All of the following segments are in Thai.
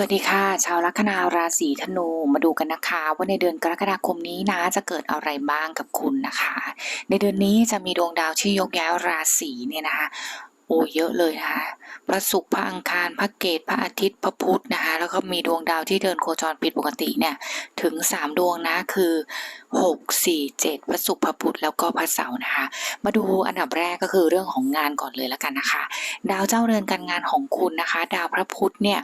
วัสดีค่ะ ชาวลัคนาราศีธนูมาดูกันนะคะ ว่าในเดือนกรกฎาคมนี้นะจะเกิดอะไรบ้างกับคุณนะคะ ในเดือนนี้จะมีดวงดาวที่ยกย้ายราศีเนี่ยนะคะ โอ้เยอะเลยนะคะพระศุกร์พระอังคารพระเกตพระอาทิตย์พระพุธนะคะแล้วก็มีดวงดาวที่เดินโคจรผิดปกติเนี่ยถึง 3 ดวงนะคือ6 4 7พระศุกร์พระพุธแล้วก็พระเสาร์นะคะ มาดูอันดับแรกก็คือเรื่องของงานก่อนเลยแล้วกันนะคะ ดาวเจ้าเรือนการงานของคุณนะคะ ดาวพระพุธเนี่ย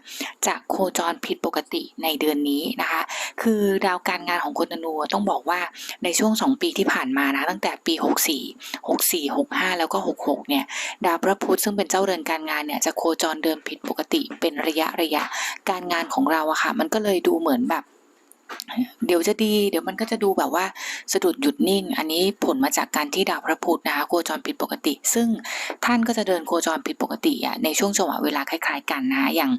จะโคจรผิดปกติในเดือนนี้นะคะ คือดาวการงานของคนธนูต้องบอกว่าในช่วง 2 ปีที่ผ่านมานะตั้งแต่ปี 64 64 65 แล้วก็ 66เนี่ยดาวพระพุธซึ่งเป็นเจ้าเรือนการงานเนี่ยจะโคจรเดินผิดปกติเป็นระยะระยะการงานของเราอะค่ะ มันก็เลยดูเหมือนแบบ เดี๋ยวจะดี เดี๋ยวมันก็จะดูแบบว่าสะดุดหยุดนิ่ง อันนี้ผลมาจากการที่ดาวพระพุธนะคะโคจรผิดปกติ ซึ่งท่านก็จะเดินโคจรผิดปกติอะในช่วงจังหวะเวลาคล้าย ๆ กันนะคะอย่าง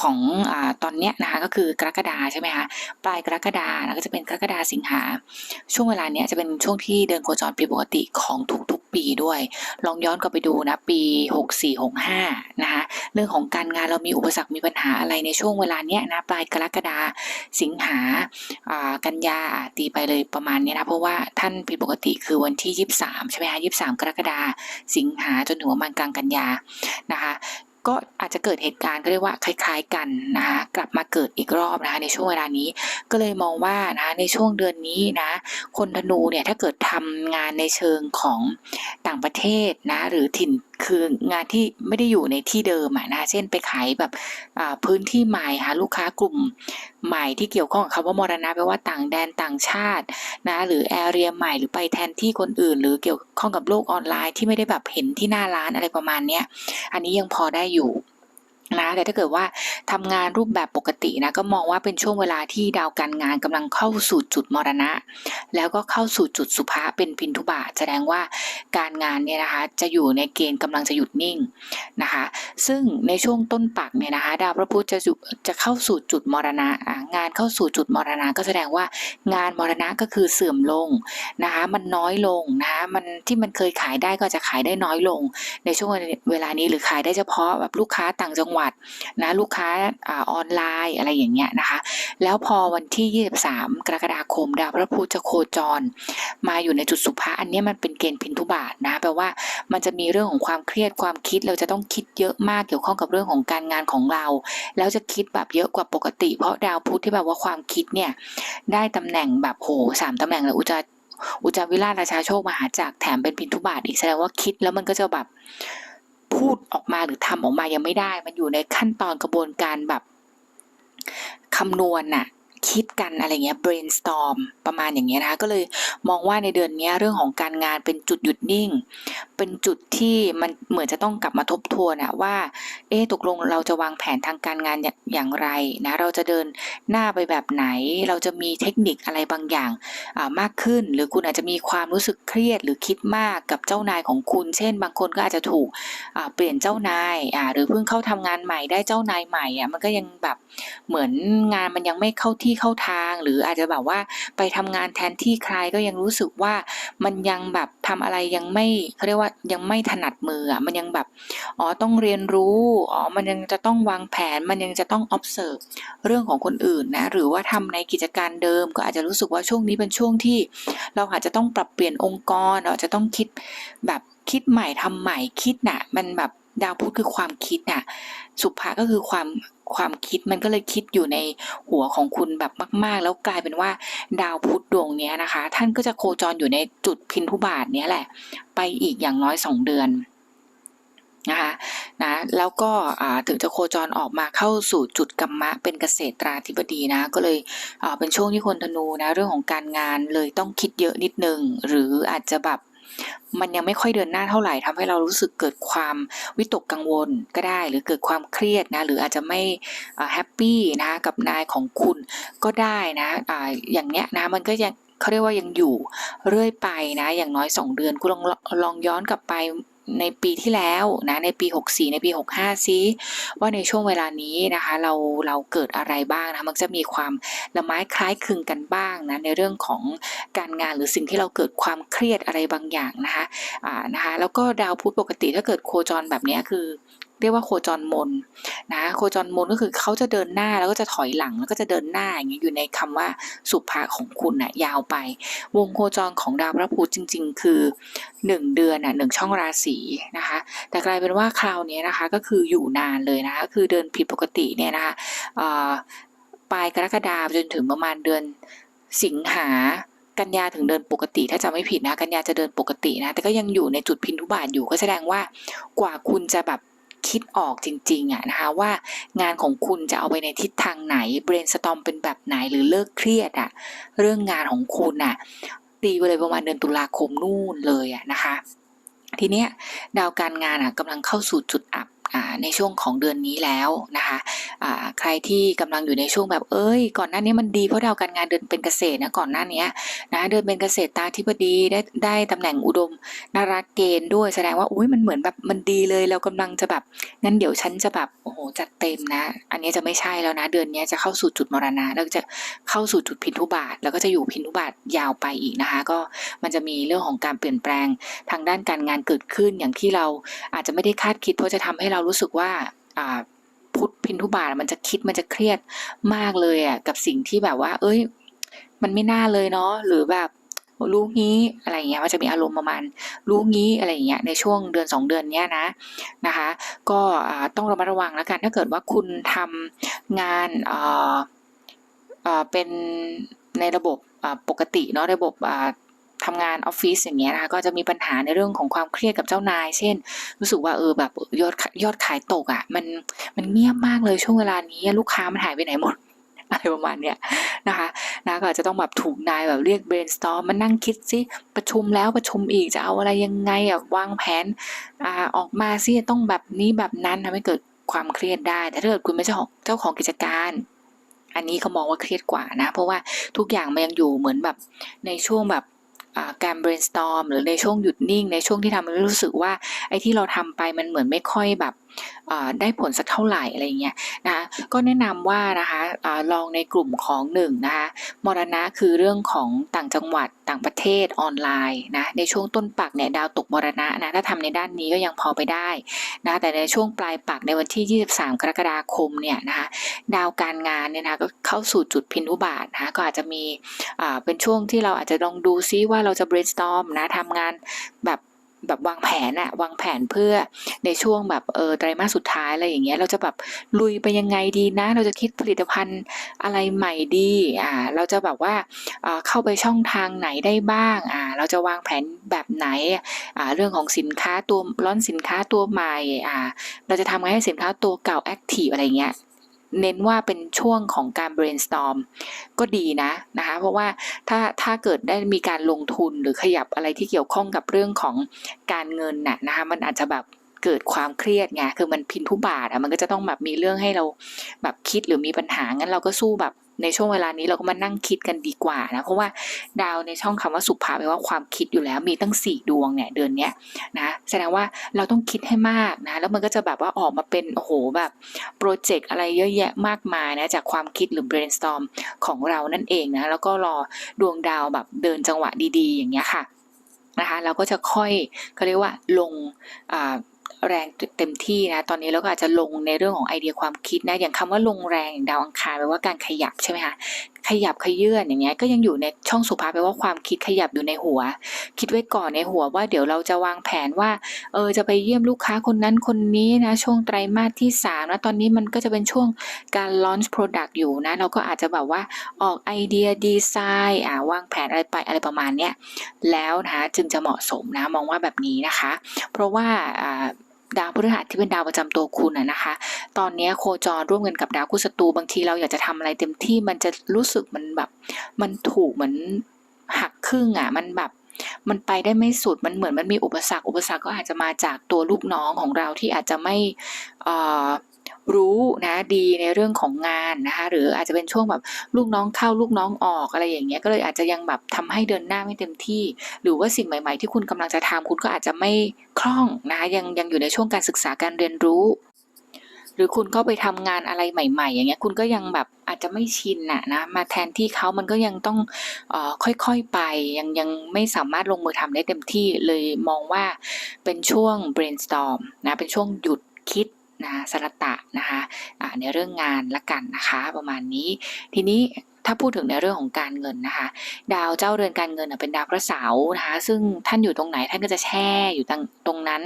ของอตอนเนี้ยนะคะก็คือกรกฎาใช่ไหมคะปลายกรกฎาแล้วก็จะเป็นกรกฎาสิงหา ช่วงเวลาเนี้ยจะเป็นช่วงที่เดินโคจรผิดปกติของทุกๆปีด้วย ลองย้อนกลับไปดูนะปี 64 65นะคะ เรื่องของการงานเรามีอุปสรรคมีปัญหาอะไรในช่วงเวลาเนี้ยนะปลายกรกฎาสิงหากันยาตีไปเลยประมาณนี้นะเพราะว่าท่านผิดปกติคือวันที่ 23 ใช่ไหมคะ23 กรกฎาสิงหาจนถึงประมาณกลางกันยานะคะก็อาจจะเกิดเหตุการณ์ก็เรียกว่าคล้ายๆกันนะคะกลับมาเกิดอีกรอบนะคะในช่วงเวลานี้ก็เลยมองว่านะในช่วงเดือนนี้นะคนธนูเนี่ยถ้าเกิดทำงานในเชิงของต่างประเทศนะหรือถิ่น คืองานที่ไม่ได้อยู่ในที่เดิมอะนะเช่นไปขายแบบพื้นที่ใหม่หาลูกค้ากลุ่มใหม่ที่เกี่ยวข้องกับคำว่ามรณะแปลว่าต่างแดนต่างชาตินะหรือแอเรียใหม่หรือไปแทนที่คนอื่น หรือเกี่ยวข้องกับโลกออนไลน์ที่ไม่ได้แบบเห็นที่หน้าร้านอะไรประมาณเนี้ยอันนี้ยังพอได้อยู่ นะแต่ถ้าเกิดว่าทำงานรูปแบบปกตินะก็มองว่าเป็นช่วงเวลาที่ดาวการงานกำลังเข้าสู่จุดมรณะ แล้วก็เข้าสู่จุดสุภะเป็นพินทุบาทแสดงว่าการงานเนี่ยนะคะจะอยู่ในเกณฑ์กำลังจะหยุดนิ่งนะคะซึ่งในช่วงต้นปักเนี่ยนะคะดาวพระพุธจะจะเข้าสู่จุดมรณะอะงานเข้าสู่จุดมรณะ ก็แสดงว่างานมรณะก็คือเสื่อมลงนะคะมันน้อยลงนะคะมันที่มันเคยขายได้ก็จะขายได้น้อยลง ในช่วงเวลานี้หรือขายได้เฉพาะแบบลูกค้าต่างจังหวัดนะลูกค้าอาออนไลน์อะไรอย่างเงี้ยนะคะ แล้วพอวันที่ 23 กรกฎาคม ดาวพระพุธจะโคจร มาอยู่ในจุดสุภะอันนี้มันเป็นเกณฑ์พินทุบาทนะแปลว่ามันจะมีเรื่องของความเครียดความคิดเราจะต้องคิดเยอะมากเกี่ยวข้องกับเรื่องของการงานของเรา แล้วจะคิดแบบเยอะกว่าปกติ เพราะดาวพุธที่แบบว่าความคิดเนี่ยได้ตำแหน่งแบบโหสามตำแหน่งเลยอุจจาอุจจาวิราชราชาโชคมหาจักรแถมเป็นพินทุบาทอีกแสดงว่าคิดแล้วมันก็จะแบบ พูดออกมาหรือทำออกมายังไม่ได้ มันอยู่ในขั้นตอนกระบวนการแบบคำนวณน่ะ คิดกันอะไรเงี้ย brainstorm ประมาณอย่างเงี้ยนะคะก็เลยมองว่าในเดือนนี้เรื่องของการงานเป็นจุดหยุดนิ่ง เป็นจุดที่มันเหมือนจะต้องกลับมาทบทวนอะว่า เอ๊ตกลงเราจะวางแผนทางการงานอย่างอย่างไรนะเราจะเดินหน้าไปแบบไหน เราจะมีเทคนิคอะไรบางอย่างามากขึ้น หรือคุณอาจจะมีความรู้สึกเครียดหรือคิดมากกับเจ้านายของคุณ เช่น บางคนก็อาจจะถูกเปลี่ยนเจ้านายาหรือเพิ่งเข้าทำงานใหม่ได้เจ้านายใหม่อะมันก็ยังแบบเหมือนงานมันยังไม่เข้าที่เข้าทาง หรืออาจจะแบบว่าไปทำงานแทนที่ใครก็ยังรู้สึกว่ามันยังแบบทำอะไรยังไม่เขาเรียกว่ายังไม่ถนัดมืออะมันยังแบบอ๋อต้องเรียนรู้อ๋อมันยังจะต้องวางแผนมันยังจะต้อง observe เรื่องของคนอื่นนะหรือว่าทำในกิจการเดิม ก็อาจจะรู้สึกว่าช่วงนี้เป็นช่วงที่ เราอาจจะต้องปรับเปลี่ยนองค์กรเราจจะต้องคิดแบบคิดใหม่ทำใหม่คิดน่ะมันแบบ ดาวพุธคือความคิดน่ะ สุภาก็คือความความคิดมันก็เลยคิดอยู่ในหัวของคุณแบบมาก ๆ แล้วกลายเป็นว่าดาวพุธดวงนี้นะคะ ท่านก็จะโคจรอยู่ในจุดพินทุบาทเนี้ยแหละ ไปอีกอย่างน้อยสองเดือนนะคะนะแล้วก็ถึงจะโคจรออกมาเข้าสู่จุดกัมมะเป็นเกษตราธิบดีนะ ก็เลยเป็นช่วงที่คนธนูนะเรื่องของการงานเลยต้องคิดเยอะนิดนึง หรืออาจจะแบบ มันยังไม่ค่อยเดินหน้าเท่าไหร่ทำให้เรารู้สึกเกิดความวิตกกังวลก็ได้ หรือเกิดความเครียดนะหรืออาจจะไม่แฮปปี้นะกับนายของคุณก็ได้นะออย่างเนี้ยนะมันก็ยังเขาเรียกว่ายังอยู่เรื่อยไปนะ อย่างน้อย 2 เดือนคุณลองลองย้อนกลับไป ในปีที่แล้วนะในปี 64 ในปี 65ซิว่าในช่วงเวลานี้นะคะเราเราเกิดอะไรบ้างนะมันจะมีความละไม้คล้ายคลึงกันบ้างนะในเรื่องของการงานหรือสิ่งที่เราเกิดความเครียดอะไรบางอย่างนะคะอ่านะคะแล้วก็ดาวพุธปกติถ้าเกิดโคจรแบบนี้คือ เรียกว่าโคจรมนนะโคจรมนก็คือเขาจะเดินหน้าแล้วก็จะถอยหลังแล้วก็จะเดินหน้าอย่างเงี้ยอยู่ในคำว่าสุภาของคุณน่ะยาวไป วงโคจรของดาวพระพุธจริง ๆ คือ 1 เดือนน่ะหนึ่งช่องราศีนะคะ แต่กลายเป็นว่าคราวนี้นะคะก็คืออยู่นานเลยนะคะคือเดินผิดปกติเนี่ยนะคะปลายกรกฎาคมจนถึงประมาณเดือนสิงหากันยาถึงเดินปกติถ้าจำไม่ผิดนะกันยาจะเดินปกตินะ แต่ก็ยังอยู่ในจุดพินทุบาทอยู่ก็แสดงว่ากว่าคุณจะแบบ คิดออกจริงๆอะนะคะว่างานของคุณจะเอาไปในทิศทางไหน brainstorm เป็นแบบไหนหรือเลิกเครียดอะเรื่องงานของคุณอะตีไปเลยประมาณเดือนตุลาคมนู่นเลยอะนะคะ ทีเนี้ยดาวการงานอะกำลังเข้าสู่จุดอับ ในช่วงของเดือนนี้แล้วนะคะใครที่กำลังอยู่ในช่วงแบบเอ้ย ก่อนหน้านี้มันดีเพราะดาวการงานเดินเป็นเกษตรนะก่อนหน้านี้นะเดินเป็นเกษตรตาธิบดีได้ได้ตำแหน่งอุดมนารักเกณฑ์ด้วยแสดงว่าอุ้ยมันเหมือนแบบมันดีเลยเรากำลังจะแบบงั้นเดี๋ยวฉันจะแบบโอ้โหจัดเต็มนะ อันนี้จะไม่ใช่แล้วนะ เดือนนี้จะเข้าสู่จุดมรณะแล้วจะเข้าสู่จุดพินทุบาท แล้วก็จะอยู่พินทุบาทยาวไปอีกนะคะ ก็มันจะมีเรื่องของการเปลี่ยนแปลงทางด้านการงานเกิดขึ้นอย่างที่เราอาจจะไม่ได้คาดคิดเพราะจะทำให้เรารู้สึกว่าพุทธพินทุบาทมันจะคิดมันจะเครียดมากเลยอะกับสิ่งที่แบบว่า เอ้ย มันไม่น่าเลยเนาะหรือแบบรู้งี้อะไรเงี้ยมันจะมีอารมณ์ประมาณรู้งี้อะไรเงี้ยในช่วงเดือนสองเดือนเนี้ยนะนะคะ ก็ต้องระมัดระวังแล้วกัน ถ้าเกิดว่าคุณทำงานเอ่อเป็นในระบบปกติเนาะระบบ อ่าทำงานออฟฟิศอย่างเงี้ยนะคะก็จะมีปัญหาในเรื่องของความเครียดกับเจ้านาย เช่น รู้สึกว่าเออแบบยอดยอดขายตกอะ่ะมันมันเงียบมากเลยช่วงเวลานี้ลูกค้ามันหายไปไหนหมดอะไรประมาณเนี้ยนะคะนะก็อาจจะต้องแบบถูกนายแบบเรียก brainstorm มานั่งคิดซิประชุมแล้วประชุมอีกจะเอาอะไรยังไงอะวางแผนอ่าออกมาซิต้องแบบนี้แบบนั้นทำให้เกิดความเครียดได้ แต่ถ้าเกิดคุณไม่ใช่เจ้าของกิจการ อันนี้เขามองว่าเครียดกว่านะ เพราะว่าทุกอย่างมันยังอยู่เหมือนแบบในช่วงแบบ การ brainstorm หรือในช่วงหยุดนิ่ง ในช่วงที่ทำให้รู้สึกว่าไอ้ที่เราทำไปมันเหมือนไม่ค่อยแบบได้ผลสักเท่าไหร่อะไรเงี้ยนะคะก็แนะนำว่านะคะอะลองในกลุ่มของหนึ่งนะคะมรณะคือเรื่องของต่างจังหวัด ต่างประเทศออนไลน์นะในช่วงต้นปักเนี่ยดาวตกมรณะนะถ้าทำในด้านนี้ก็ยังพอไปได้นะแต่ในช่วงปลายปักในวันที่ 23 กรกฎาคมเนี่ยนะคะดาวการงานเนี่ยนะก็เข้าสู่จุดพินุบาทนะก็อาจจะมีอ่าเป็นช่วงที่เราอาจจะลองดูซิว่าเราจะ brainstorm นะทำงานแบบ แบบวางแผนอะวางแผนเพื่อในช่วงแบบเออไตรมาสสุดท้ายอะไรอย่างเงี้ยเราจะแบบลุยไปยังไงดีนะ เราจะคิดผลิตภัณฑ์อะไรใหม่ดีอ่าเราจะแบบว่าเข้าไปช่องทางไหนได้บ้างอ่าเราจะวางแผนแบบไหนอ่าเรื่องของสินค้าตัวร้อนสินค้าตัวใหม่อ่าเราจะทำไงให้สินค้าตัวเก่าแอคทีฟอะไรเงี้ย เน้นว่าเป็นช่วงของการ brainstorm ก็ดีนะนะคะเพราะว่าถ้าถ้าเกิดได้มีการลงทุนหรือขยับอะไรที่เกี่ยวข้องกับเรื่องของการเงินน่ะนะคะมันอาจจะแบบเกิดความเครียดไงคือมันพินทุบาทอะมันก็จะต้องแบบมีเรื่องให้เราแบบคิดหรือมีปัญหางั้นเราก็สู้แบบ ในช่วงเวลานี้เราก็มานั่งคิดกันดีกว่านะเพราะว่าดาวในช่องคำว่าสุภาแปลว่าความคิดอยู่แล้วมีตั้งสี่ดวงเนี่ยเดือนเนี้ยนะแสดงว่าเราต้องคิดให้มากนะแล้วมันก็จะแบบว่าออกมาเป็นโอ้โหแบบโปรเจกต์อะไรเยอะแยะมากมายนะจากความคิดหรือ brainstorm ของเรานั่นเองนะแล้วก็รอดวงดาวแบบเดินจังหวะดีๆ อย่างเงี้ยค่ะนะคะเราก็จะค่อยเขาเรียกว่าลงอ่า แรงเต็มที่นะ ตอนนี้เราก็อาจจะลงในเรื่องของไอเดียความคิดนะ อย่างคำว่าลงแรงอย่างดาวอังคารแปลว่าการขยับใช่ไหมคะ ขยับขยื่นอย่างเงี้ย ก็ยังอยู่ในช่องสุภาแปลว่าความคิดขยับอยู่ในหัว คิดไว้ก่อนในหัวว่าเดี๋ยวเราจะวางแผนว่า เออ จะไปเยี่ยมลูกค้าคนนั้นคนนี้นะ ช่วงไตรมาสที่3นะตอนนี้มันก็จะเป็นช่วงการ launch product อยู่นะ เราก็อาจจะแบบว่าออกไอเดียดีไซน์อ่าวางแผนอะไรไปอะไรประมาณเนี้ย แล้วนะจึงจะเหมาะสมนะ มองว่าแบบนี้นะคะ เพราะว่าอ่า ดาวพฤหัสที่เป็นดาวประจำตัวคุณอะนะคะ ตอนนี้โคจรร่วมกันกับดาวคู่ศัตรูบางทีเราอยากจะทำอะไรเต็มที่มันจะรู้สึกมันแบบ มันถูกเหมือนหักครึ่งอะมันแบบมันไปได้ไม่สุด มันเหมือนมันมีอุปสรรค อุปสรรคก็อาจจะมาจากตัวลูกน้องของเราที่อาจจะไม่ รู้นะดีในเรื่องของงานนะคะหรืออาจจะเป็นช่วงแบบลูกน้องเข้าลูกน้องออกอะไรอย่างเงี้ยก็เลยอาจจะยังแบบทำให้เดินหน้าไม่เต็มที่ หรือว่าสิ่งใหม่ ๆ ที่คุณกำลังจะทำคุณก็อาจจะไม่คล่องนะคะยังยังอยู่ในช่วงการศึกษาการเรียนรู้ หรือคุณก็ไปทำงานอะไรใหม่ ๆ อย่างเงี้ยคุณก็ยังแบบอาจจะไม่ชินนะนะมาแทนที่เขามันก็ยังต้องอค่อยๆไปยังยังไม่สามารถลงมือทำได้เต็มที่เลยมองว่าเป็นช่วง brainstorm นะเป็นช่วงหยุดคิด นะสรตะนะคะะในเรื่องงานละกันนะคะ ประมาณนี้ทีนี้ถ้าพูดถึงในเรื่องของการเงินนะคะ ดาวเจ้าเรือนการเงินเป็นดาวพระเสาร์นะคะ ซึ่งท่านอยู่ตรงไหนท่านก็จะแช่อยู่ตรงตรงนั้น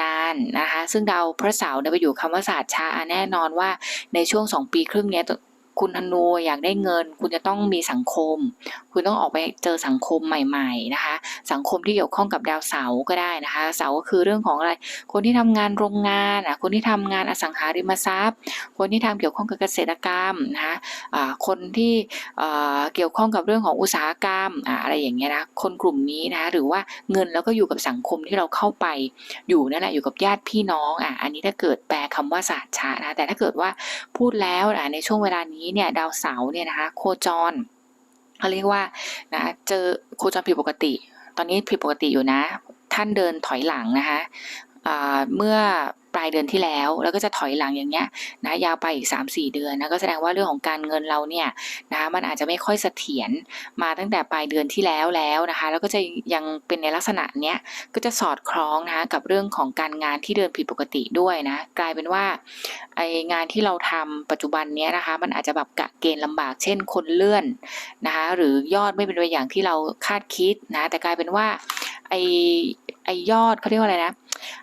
นานนะคะ ซึ่งดาวพระเสาร์ไปอยู่คำว่าศาสตร์ชาแน่นอนว่าในช่วงสองปีครึ่งนี้ คุณธนูอยากได้เงิน คุณจะต้องมีสังคม คุณต้องออกไปเจอสังคมใหม่ๆนะคะ สังคมที่เกี่ยวข้องกับดาวเสาร์ก็ได้นะคะ เสาร์ก็คือเรื่องของอะไร คนที่ทำงานโรงงานอะคนที่ทำงานอสังหาริมทรัพย์ คนที่ทำเกี่ยวข้องกับเกษตรกรรมนะคะอ่าคนที่เอ่อเกี่ยวข้องกับเรื่องของอุตสาหกรรมอ่าอะไรอย่างเงี้ยนะคนกลุ่มนี้นะหรือว่าเงินแล้วก็อยู่กับสังคมที่เราเข้าไปอยู่นั่นแหละอยู่กับญาติพี่น้องอะอันนี้ถ้าเกิดแปลคำว่าศาสตร์ชานะแต่ถ้าเกิดว่าพูดแล้วอะในช่วงเวลานี้นี้เนี่ยดาวเสาร์เนี่ยนะคะโคจรเขาเรียกว่านะเจอโคจรผิดปกติ ตอนนี้ผิดปกติอยู่นะ ท่านเดินถอยหลังนะคะเมื่อปลายเดือนที่แล้ว แล้วก็จะถอยหลังอย่างเงี้ยนะยาวไปอีก 3-4 เดือนนะก็แสดงว่าเรื่องของการเงินเราเนี่ยนะมันอาจจะไม่ค่อยเสถียรมาตั้งแต่ปลายเดือนที่แล้วแล้วนะคะ แล้วก็จะยังเป็นในลักษณะเนี้ยก็จะสอดคล้องนะคะกับเรื่องของการงานที่เดินผิดปกติด้วยนะ กลายเป็นว่าไองานที่เราทำปัจจุบันเนี้ยนะคะ มันอาจจะแบบกะเกณฑ์ลำบากเช่นคนเลื่อนนะคะ หรือยอดไม่เป็นไปอย่างที่เราคาดคิดนะ แต่กลายเป็นว่าไอ ไอยอดเขาเรียกว่าอะไรนะ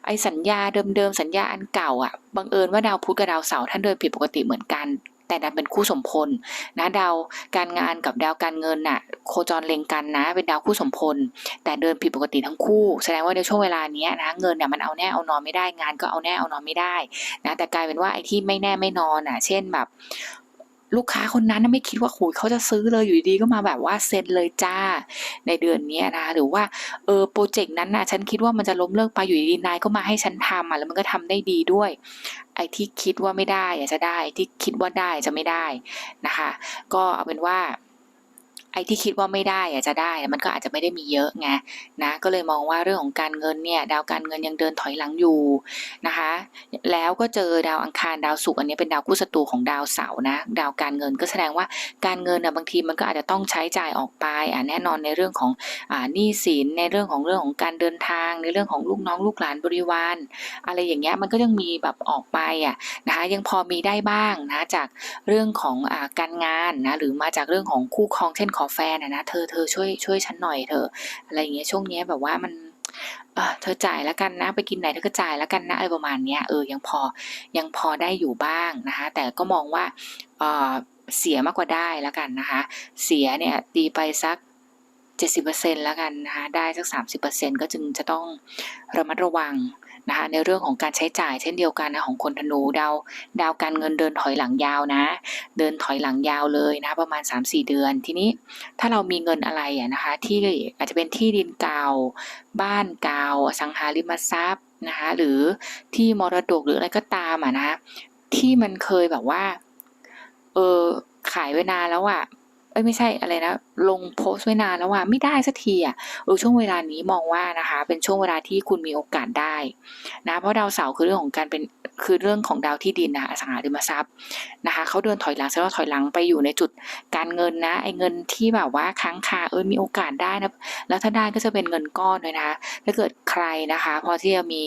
ไอสัญญาเดิมๆสัญญาอันเก่าอะบังเอิญว่าดาวพุธกับดาวเสาร์ท่านเดินผิดปกติเหมือนกัน แต่ดันเป็นคู่สมพลนะดาวการงานกับดาวการเงินน่ะ โคจรเล็งกันนะ เป็นดาวคู่สมพล แต่เดินผิดปกติทั้งคู่ แสดงว่าในช่วงเวลานี้นะเงินเนี่ยมันเอาแน่เอานอนไม่ได้งานก็เอาแน่เอานอนไม่ได้นะแต่กลายเป็นว่าไอ้ที่ไม่แน่ไม่นอนอะ เช่นแบบ ลูกค้าคนนั้นไม่คิดว่าโอ้ยเขาจะซื้อเลยอยู่ดีก็มาแบบว่าเซ็นเลยจ้าในเดือนนี้นะหรือว่าเออโปรเจกต์นั้นนะฉันคิดว่ามันจะล้มเลิกไปอยู่ดีนายก็มาให้ฉันทำอะแล้วมันก็ทำได้ดีด้วย ไอ้ที่คิดว่าไม่ได้อะจะได้ที่คิดว่าได้จะไม่ได้นะคะ ก็เอาเป็นว่า ไอ้ที่คิดว่าไม่ได้อะจะได้ มันก็อาจจะไม่ได้มีเยอะไงนะ ก็เลยมองว่าเรื่องของการเงินเนี่ย ดาวการเงินยังเดินถอยหลังอยู่นะคะ แล้วก็เจอดาวอังคารดาวศุกร์อันนี้เป็นดาวคู่ศัตรูของดาวเสาร์นะ ดาวการเงินก็แสดงว่าการเงินนะบางทีมันก็อาจจะต้องใช้จ่ายออกไปอะแน่นอนในเรื่องของอ่าหนี้สินในเรื่องของเรื่องของการเดินทาง ในเรื่องของลูกน้องลูกหลานบริวาร อะไรอย่างเงี้ยมันก็ยังมีแบบออกไปอะนะคะยังพอมีได้บ้างนะจากเรื่องของอ่าการงานนะหรือมาจากเรื่องของคู่ครองเช่นขอแฟนนะเธอเธอช่วยช่วยฉันหน่อยเธออะไรอย่างเงี้ยช่วงเนี้ยแบบว่ามันเออเธอจ่ายแล้วกันนะไปกินไหนเธอก็จ่ายแล้วกันนะอะไรประมาณเนี้ยเออยังพอยังพอได้อยู่บ้างนะคะแต่ก็มองว่าเออเสียมากกว่าได้แล้วกันนะคะเสียเนี่ยตีไปสัก70%แล้วกันนะคะได้สัก 30%ก็จึงจะต้องระมัดระวัง นะคะในเรื่องของการใช้จ่ายเช่นเดียวกันนะของคนธนูดาวดาวการเงินเดินถอยหลังยาวนะ เดินถอยหลังยาวเลยนะประมาณ 3-4 เดือน ทีนี้ถ้าเรามีเงินอะไรอะนะคะที่อาจจะเป็นที่ดินเก่า บ้านเก่าสังหาริมทรัพย์นะคะหรือที่มรดกหรืออะไรก็ตามอะนะที่มันเคยแบบว่าเออขายไว้นานแล้วอะ เอ้ยไม่ใช่อะไรนะ ลงโพสต์ไว้นานแล้วว่าไม่ได้สักทีอะเออช่วงเวลานี้มองว่านะคะ เป็นช่วงเวลาที่คุณมีโอกาสได้นะเพราะดาวเสาร์คือเรื่องของการเป็นคือเรื่องของดาวที่ดินนะคะอสังหาริมทรัพย์นะคะเขาเดินถอยหลังแสดงว่าถอยหลังไปอยู่ในจุดการเงินนะไอ้เงินที่แบบว่าค้างคาเออมีโอกาสได้นะแล้วถ้าได้ก็จะเป็นเงินก้อนเลยนะคะถ้าเกิดใครนะคะ พอที่จะมี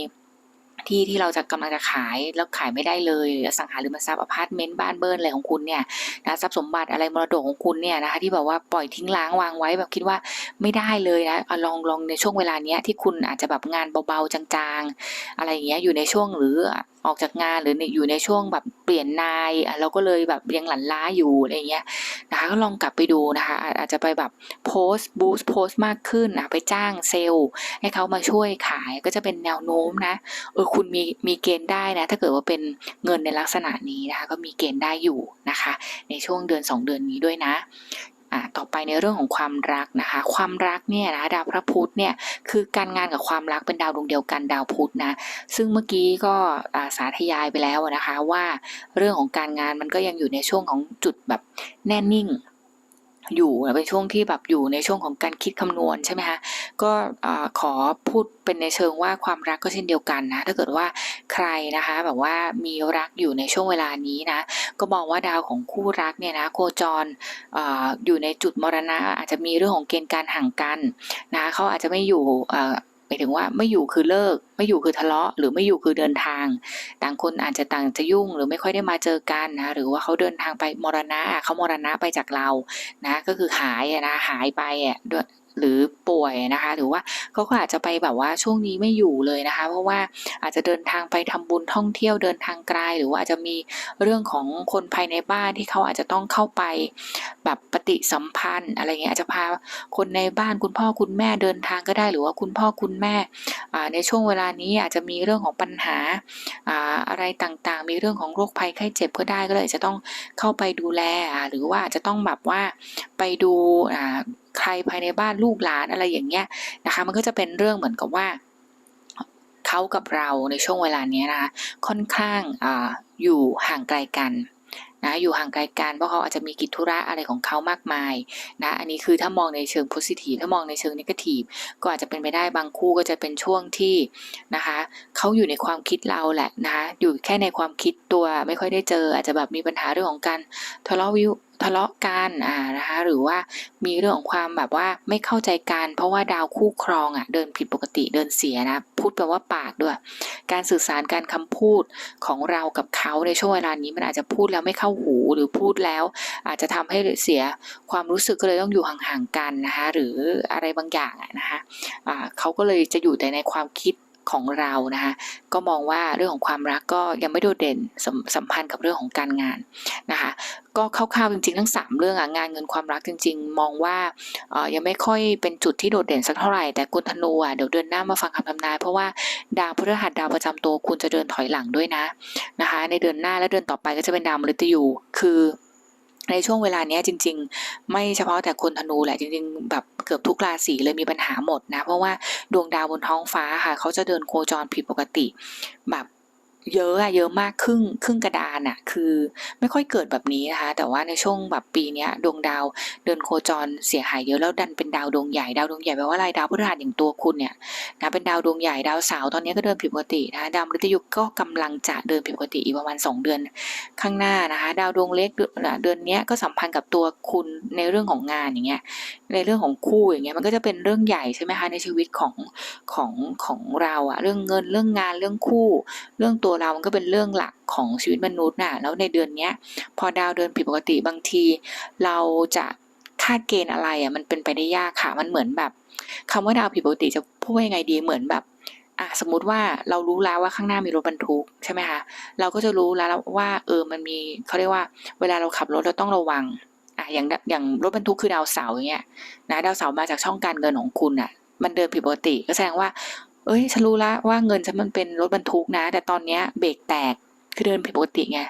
ที่ที่เราจะกำลังจะขายแล้วขายไม่ได้เลยสังหาริมทรัพย์อพาร์ตเมนต์บ้านเบิร์นอะไรของคุณเนี่ยนะทรัพย์สมบัติอะไรมรดกของคุณเนี่ยนะคะที่แบบว่าปล่อยทิ้งล้างวางไว้แบบคิดว่าไม่ได้เลยนะลองลองในช่วงเวลาเนี้ยที่คุณอาจจะแบบงานเบาๆจางๆ อะไรอย่างเงี้ยอยู่ในช่วงหรือออกจากงานหรืออยู่ในช่วงแบบเปลี่ยนนายเราก็เลยแบบยังหลั่นล้าอยู่อะไรเงี้ยนะคะก็ลองกลับไปดูนะคะอาอาจจะไปแบบโพสต์บูสต์โพสต์มากขึ้นนะไปจ้างเซลล์ให้เขามาช่วยขายก็จะเป็นแนวโน้มนะเออคุณมีมีเกณฑ์ได้นะ ถ้าเกิดว่าเป็นเงินในลักษณะนี้นะคะ ก็มีเกณฑ์ได้อยู่นะคะ ในช่วงเดือน 2 เดือนนี้ด้วยนะ อ่าต่อไปในเรื่องของความรักนะคะ ความรักเนี่ยนะดาวพระพุธเนี่ยคือการงานกับความรักเป็นดาวดวงเดียวกันดาวพุธนะ ซึ่งเมื่อกี้ก็สาธยายไปแล้วนะคะ ว่าเรื่องของการงานมันก็ยังอยู่ในช่วงของจุดแบบแน่นิ่ง อยู่เป็นช่วงที่แบบอยู่ในช่วงของการคิดคำนวณใช่ไหมคะก็ขอพูดเป็นในเชิงว่าความรักก็เช่นเดียวกันนะถ้าเกิดว่าใครนะคะแบบว่ามีรักอยู่ในช่วงเวลานี้นะก็มองว่าดาวของคู่รักเนี่ยนะโคจรออยู่ในจุดมรณะอาจจะมีเรื่องของเกณฑ์การห่างกันนะเขาอาจจะไม่อยู่ หมายถึงว่าไม่อยู่คือเลิก ไม่อยู่คือทะเลาะ หรือไม่อยู่คือเดินทาง ต่างคนอาจจะต่างจะยุ่ง หรือไม่ค่อยได้มาเจอกันนะหรือว่าเขาเดินทางไปมรณะเขามรณะไปจากเรานะก็คือหายนะหายไปอะด้วย หรือป่วยนะคะ หรือว่าเขาก็อาจจะไปแบบว่าช่วงนี้ไม่อยู่เลยนะคะ เพราะว่าอาจจะเดินทางไปทำบุญท่องเที่ยวเดินทางไกลหรือว่าอาจจะมีเรื่องของคนภายในบ้านที่เขาอาจจะต้องเข้าไปแบบปฏิสัมพันธ์ อะไรเงี้ยอาจจะพาคนในบ้านคุณพ่อคุณแม่เดินทางก็ได้ หรือว่าคุณพ่อคุณแม่ในช่วงเวลานี้อาจจะมีเรื่องของปัญหาอะไรต่างๆ มีเรื่องของโรคภัยไข้เจ็บก็ได้ก็เลยจะต้องเข้าไปดูแลหรือว่าอาจจะต้องแบบว่าไปดูใครภายในบ้านลูกหลานอะไรอย่างเงี้ยนะคะ มันก็จะเป็นเรื่องเหมือนกับว่าเขากับเราในช่วงเวลานี้นะคะค่อนข้างออยู่ห่างไกลกันนะอยู่ห่างไกลกันเพราะเขาอาจจะมีกิจธุระอะไรของเขามากมายนะอันนี้คือถ้ามองในเชิง positive ถ้ามองในเชิง negative ก็อาจจะเป็นไปได้บางคู่ก็จะเป็นช่วงที่นะคะเขาอยู่ในความคิดเราแหละนะคะอยู่แค่ในความคิดตัวไม่ค่อยได้เจอ อาจจะแบบมีปัญหาเรื่องของการทะเลาะวิว ทะเลาะกันอ่านะคะหรือว่ามีเรื่องของความแบบว่าไม่เข้าใจกัน เพราะว่าดาวคู่ครองอะเดินผิดปกติเดินเสียนะพูดแปลว่าปากด้วย การสื่อสารการคำพูดของเรากับเขาในช่วงเวลานี้มันอาจจะพูดแล้วไม่เข้าหูหรือพูดแล้ว อาจจะทำให้เสียความรู้สึกก็เลยต้องอยู่ห่างๆกันนะคะหรืออะไรบางอย่างนะคะอ่าเขาก็เลยจะอยู่แต่ในความคิด ของเรานะคะก็มองว่าเรื่องของความรักก็ยังไม่โดดเด่นสสัมพันธ์กับเรื่องของการงานนะคะก็คร่าวๆจริงๆทั้ง 3 เรื่องอะงานเงินความรักจริง ๆ มองว่ายังไม่ค่อยเป็นจุดที่โดดเด่นสักเท่าไหร่แต่คุณธนูอะเดี๋ยวเดือนหน้ามาฟังคำทำนาย เพราะว่าดาวพฤหัสดาวประจำตัวคุณจะเดินถอยหลังด้วยนะนะคะในเดือนหน้าและเดือนต่อไปก็จะเป็นดาวมฤตยูคือ ในช่วงเวลานี้จริง ๆ ไม่เฉพาะแต่คนธนูแหละจริง ๆ แบบเกือบทุกราศีเลยมีปัญหาหมดนะ เพราะว่าดวงดาวบนท้องฟ้าค่ะ เขาจะเดินโคจรผิดปกติ แบบ เยอะอะเยอะมากครึ่งครึ่งกระดานอะคือไม่ค่อยเกิดแบบนี้นะคะ แต่ว่าในช่วงแบบปีนี้ดวงดาวเดินโคจรเสียหายเยอะแล้วดันเป็นดาวดวงใหญ่ดาวดวงใหญ่แปลว่าอะไรดาวพฤหัสอย่างตัวคุณเนี่ยนะเป็นดาวดวงใหญ่ดาวเสาร์ตอนนี้ก็เดินผิดปกตินะดาวมฤตยูก็กำลังจะเดินผิดปกติอีกประมาณ 2 เดือนข้างหน้านะคะ ดาวดวงเล็กเดือนนี้ก็สัมพันธ์กับตัวคุณในเรื่องของงานอย่างเงี้ย ในเรื่องของคู่อย่างเงี้ยมันก็จะเป็นเรื่องใหญ่ใช่ไหมคะในชีวิตของของของเราอะเรื่องเงินเรื่องงานเรื่องคู่ เรื่องตัวเรามันก็เป็นเรื่องหลักของชีวิตมนุษย์น่ะแล้วในเดือนเนี้ยพอดาวเดินผิดปกติบางที เราจะคาดเกณฑ์อะไรอะมันเป็นไปได้ยากค่ะ มันเหมือนแบบคำว่าดาวผิดปกติจะพูดยังไงดีเหมือนแบบอะสมมติว่าเรารู้แล้วว่าข้างหน้ามีรถบรรทุกใช่ไหมคะเราก็จะรู้แล้วว่าเออมันมีเขาเรียกว่า เวลาเราขับรถเราต้องระวัง อะอย่างอย่างรถบรรทุกคือดาวเสาอย่างเงี้ยนะดาวเสามาจากช่องการเงินของคุณอะ มันเดินผิดปกติก็แสดงว่า เอ้ยฉันรู้แล้วว่าเงินฉันมันเป็นรถบรรทุกนะ แต่ตอนเนี้ยเบรกแตกคือเดินผิดปกติไง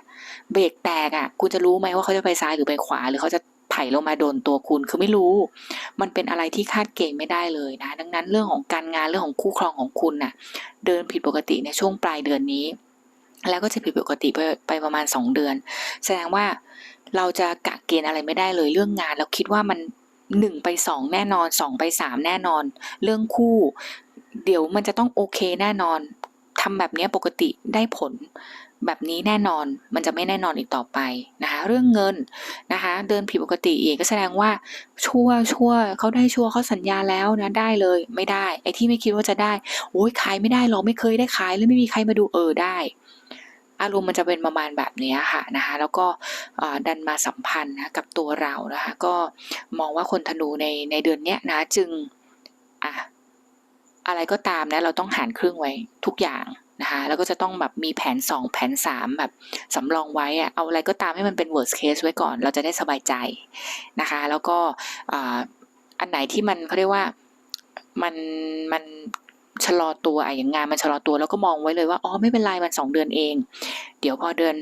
เบรกแตกอะ คุณจะรู้ไหมว่าเขาจะไปซ้ายหรือไปขวา หรือเขาจะไถลงมาโดนตัวคุณคือไม่รู้ มันเป็นอะไรที่คาดเกณฑ์ไม่ได้เลยนะ ดังนั้นเรื่องของการงานเรื่องของคู่ครองของคุณน่ะ เดินผิดปกติในช่วงปลายเดือนนี้ แล้วก็จะผิดปกติไปไปประมาณสองเดือน แสดงว่า เราจะกะเกณฑ์อะไรไม่ได้เลยเรื่องงาน เราคิดว่ามันหนึ่งไปสองแน่นอนสองไปสามแน่นอน เรื่องคู่ เดี๋ยวมันจะต้องโอเคแน่นอนทำแบบนี้ปกติได้ผลแบบนี้แน่นอนมันจะไม่แน่นอนอีกต่อไปนะคะเรื่องเงินนะคะเดินผิดปกติอีกก็แสดงว่าชั่วชั่วเขาได้ชั่วเขาสัญญาแล้วนะได้เลยไม่ได้ ไอ้ที่ไม่คิดว่าจะได้โอ้ยขายไม่ได้หรอกไม่เคยได้ขายเลยไม่มีใครมาดูเออได้ อารมณ์มันจะเป็นประมาณแบบนี้ค่ะนะคะแล้วก็ดันมาสัมพันธ์นะกับตัวเรานะคะก็มองว่าคนธนูในในเดือนเนี้ยนะจึงอะอะไรก็ตามนะเราต้องหารครึ่งไว้ทุกอย่างนะคะแล้วก็จะต้องแบบมีแผน 2 แผน 3 แบบสำรองไว้อะเอาอะไรก็ตามให้มันเป็น worst case ไว้ก่อน เราจะได้สบายใจนะคะ แล้วก็อันไหนที่มันเขาเรียกว่ามันมัน ชะลอตัวอะอย่างงานมันชะลอตัวแล้วก็มองไว้เลยว่าอ๋อไม่เป็นไรมัน 2 เดือนเอง เดี๋ยวพอเดือน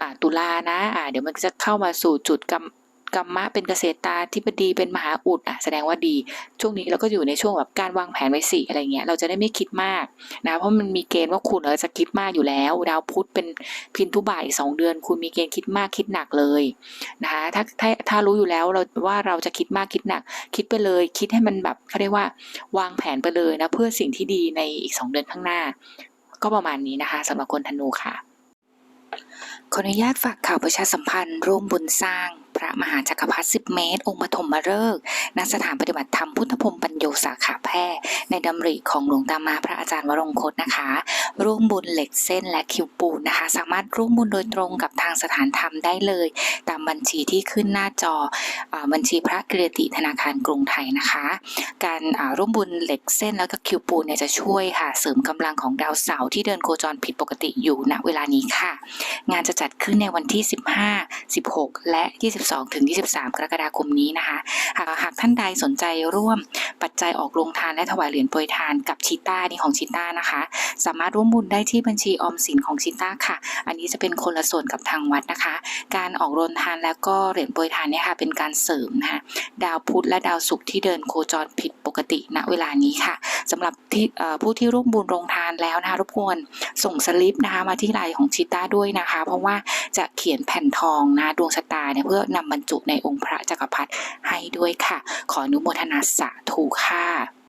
อตุลานะอ่าเดี๋ยวมันจะเข้ามาสู่จุดกำ กรรมะเป็นเกษตราธิบดีเป็นมหาอุดอะแสดงว่าดี ช่วงนี้เราก็อยู่ในช่วงแบบการวางแผนไว้สิอะไรเงี้ยเราจะได้ไม่คิดมากนะเพราะมันมีเกณฑ์ว่าคุณเออจะคิดมากอยู่แล้ว ดาวพุธเป็นพินทุบ่ายสองเดือน คุณมีเกณฑ์คิดมากคิดหนักเลยนะคะถ้าถ้าถ้ารู้อยู่แล้วเราว่าเราจะคิดมากคิดหนัก คิดไปเลย คิดให้มันแบบเขาเรียกว่าวางแผนไปเลยนะเพื่อสิ่งที่ดีในอีกสองเดือนข้างหน้า ก็ประมาณนี้นะคะสำหรับคนธนูค่ะขออนุญาตฝากข่าวประชาสัมพันธ์ร่วมบุญสร้าง ระมหาจักรพรรดิ10 เมตร องค์ปฐมฤกษ์ณสถานปฏิบัติธรรมพุทธพรมปัญโยสาขาแพร่ในดำริของหลวงตามาพระอาจารย์วรงคตนะคะ ร่วมบุญเหล็กเส้นและคิวปูนนะคะ สามารถร่วมบุญโดยตรงกับทางสถานธรรมได้เลย ตามบัญชีที่ขึ้นหน้าจออบัญชีพระกิรติธนาคารกรุงไทยนะคะ การร่วมบุญเหล็กเส้นแล้วก็คิวปูนเนี่ยจะช่วยค่ะเสริมกำลังของดาวเสาร์ที่เดินโคจรผิดปกติอยู่ณเวลานี้ค่ะ งานจะจัดขึ้นในวันที่ 15 16 และ 22ถึง 23 กรกฎาคมนี้นะคะหากหากท่านใดสนใจร่วมปัจจัยออกโรงทานและถวายเหรียญโปรยทานกับชิต้านี่ของชิต้านะคะ สามารถร่วมบุญได้ที่บัญชีออมสินของชิต้าค่ะ อันนี้จะเป็นคนละส่วนกับทางวัดนะคะ การออกโรงทานแล้วก็เหรียญโปรยทานเนี่ยค่ะเป็นการเสริมนะคะดาวพุธและดาวศุกร์ที่เดินโคจรผิดปกติณเวลานี้ค่ะสำหรับที่ผู้ที่ร่วมบุญโรงทานแล้วนะคะรบกวนส่งสลิปนะคะมาที่ไลน์ของชิต้าด้วยนะคะ เพราะว่าจะเขียนแผ่นทองนะดวงชะตาเนี่ยเพื่อนำบรรจุในองค์พระจักรพรรดิให้ด้วยค่ะ ขออนุโมทนาสาธุค่ะ